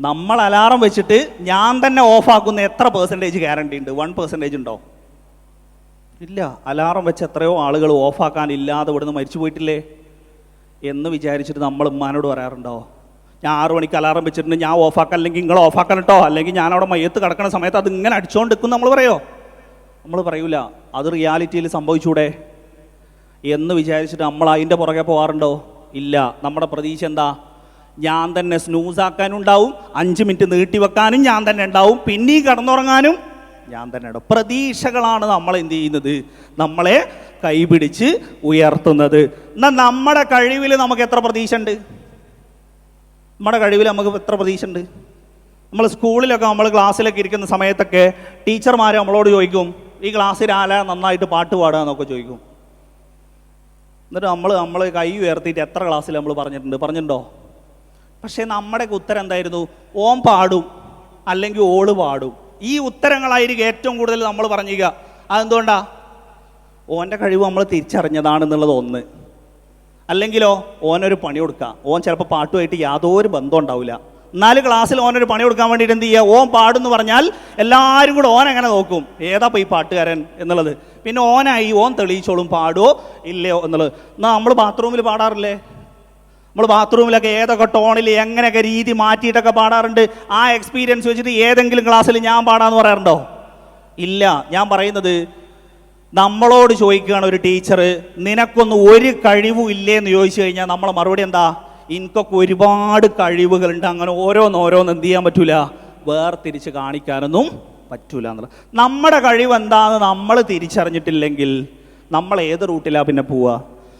നമ്മൾ അലാറം വെച്ചിട്ട് ഞാൻ തന്നെ ഓഫാക്കുന്ന എത്ര പെർസെന്റേജ് ഗ്യാരണ്ടി ഉണ്ട്? വൺ പെർസെന്റേജ് ഉണ്ടോ? ഇല്ല. അലാറം വെച്ച് എത്രയോ ആളുകൾ ഓഫാക്കാൻ ഇല്ലാതെ ഇവിടുന്ന് മരിച്ചു പോയിട്ടില്ലേ? എന്ന് വിചാരിച്ചിട്ട് നമ്മൾ ഉമ്മാനോട് പറയാറുണ്ടോ? ഞാൻ ആറു മണിക്ക് അലാറം വെച്ചിട്ടുണ്ട്. ഞാൻ ഓഫാക്കാൻ അല്ലെങ്കിൽ നിങ്ങൾ ഓഫാക്കാൻ കേട്ടോ. അല്ലെങ്കിൽ ഞാൻ അവിടെ മയ്യത്ത് കിടക്കുന്ന സമയത്ത് അത് ഇങ്ങനെ അടിച്ചുകൊണ്ട് നിൽക്കും നമ്മൾ പറയോ? നമ്മൾ പറയൂല. അത് റിയാലിറ്റിയിൽ സംഭവിച്ചൂടെ? എന്ന് വിചാരിച്ചിട്ട് നമ്മൾ അതിന്റെ പുറകെ പോകാറുണ്ടോ? ഇല്ല. നമ്മുടെ പ്രതീക്ഷ എന്താ? ഞാൻ തന്നെ സ്നൂസാക്കാനും ഉണ്ടാവും അഞ്ച് മിനിറ്റ് നീട്ടി വെക്കാനും ഞാൻ തന്നെ ഉണ്ടാവും. പിന്നെയും കിടന്നുറങ്ങാനും ഞാൻ തന്നെ ഉണ്ടാവും. പ്രതീക്ഷകളാണ് നമ്മൾ എന്ത് ചെയ്യുന്നത്? നമ്മളെ കൈപിടിച്ച് ഉയർത്തുന്നത്. എന്നാൽ നമ്മുടെ കഴിവിൽ നമുക്ക് എത്ര പ്രതീക്ഷ ഉണ്ട് നമ്മുടെ കഴിവിൽ നമുക്ക് എത്ര പ്രതീക്ഷ ഉണ്ട് നമ്മൾ സ്കൂളിലൊക്കെ നമ്മൾ ക്ലാസ്സിലൊക്കെ ഇരിക്കുന്ന സമയത്തൊക്കെ ടീച്ചർമാർ നമ്മളോട് ചോദിക്കും ഈ ക്ലാസ്സിൽ ആല നന്നായിട്ട് പാട്ട് പാടുക എന്നൊക്കെ ചോദിക്കും. എന്നിട്ട് നമ്മൾ നമ്മൾ കൈ ഉയർത്തിയിട്ട് എത്ര ക്ലാസ്സിൽ നമ്മൾ പറഞ്ഞിട്ടുണ്ട്? പറഞ്ഞിട്ടുണ്ടോ? പക്ഷേ നമ്മുടെ ഉത്തരം എന്തായിരുന്നു? ഓം പാടും അല്ലെങ്കിൽ ഓൾ പാടും. ഈ ഉത്തരങ്ങളായിരിക്കും ഏറ്റവും കൂടുതൽ നമ്മൾ പറഞ്ഞിരിക്കുക. അതെന്തുകൊണ്ടാ? ഓന്റെ കഴിവ് നമ്മൾ തിരിച്ചറിഞ്ഞതാണെന്നുള്ളത് ഒന്ന്. അല്ലെങ്കിലോ ഓനൊരു പണി കൊടുക്കുക. ഓൻ ചിലപ്പോൾ പാട്ടുമായിട്ട് യാതൊരു ബന്ധം ഉണ്ടാവില്ല. നാല് ക്ലാസ്സിൽ ഓനൊരു പണി കൊടുക്കാൻ വേണ്ടിയിട്ട് എന്ത് ചെയ്യുക? ഓൻ പാടുന്നു പറഞ്ഞാൽ എല്ലാവരും കൂടെ ഓൻ എങ്ങനെ നോക്കും? ഏതാ പോയി പാട്ടുകാരൻ എന്നുള്ളത്. പിന്നെ ഓനായി ഓൻ തെളിയിച്ചോളും പാടുമോ ഇല്ലയോ എന്നുള്ളത്. എന്നാൽ നമ്മൾ ബാത്റൂമിൽ പാടാറില്ലേ? നമ്മൾ ബാത്റൂമിലൊക്കെ ഏതൊക്കെ ടോണിൽ എങ്ങനെയൊക്കെ രീതി മാറ്റിയിട്ടൊക്കെ പാടാറുണ്ട് ആ എക്സ്പീരിയൻസ് വെച്ചിട്ട് ഏതെങ്കിലും ക്ലാസ്സിൽ ഞാൻ പാടാന്ന് പറയാറുണ്ടോ? ഇല്ല. ഞാൻ പറയുന്നത് നമ്മളോട് ചോദിക്കുകയാണ് ഒരു ടീച്ചർ നിനക്കൊന്നും ഒരു കഴിവും ഇല്ലേ എന്ന് ചോദിച്ചു കഴിഞ്ഞാൽ നമ്മളെ മറുപടി എന്താ? എനിക്കൊക്കെ ഒരുപാട് കഴിവുകളുണ്ട്. അങ്ങനെ ഓരോന്നോരോന്ന് ഓരോന്ന് എന്ത് ചെയ്യാൻ പറ്റൂല. വേർതിരിച്ച് കാണിക്കാനൊന്നും പറ്റൂല. എന്നുള്ളത് നമ്മുടെ കഴിവ് എന്താണെന്ന് നമ്മൾ തിരിച്ചറിഞ്ഞിട്ടില്ലെങ്കിൽ നമ്മൾ ഏത് റൂട്ടിലാണ് പിന്നെ പോവുക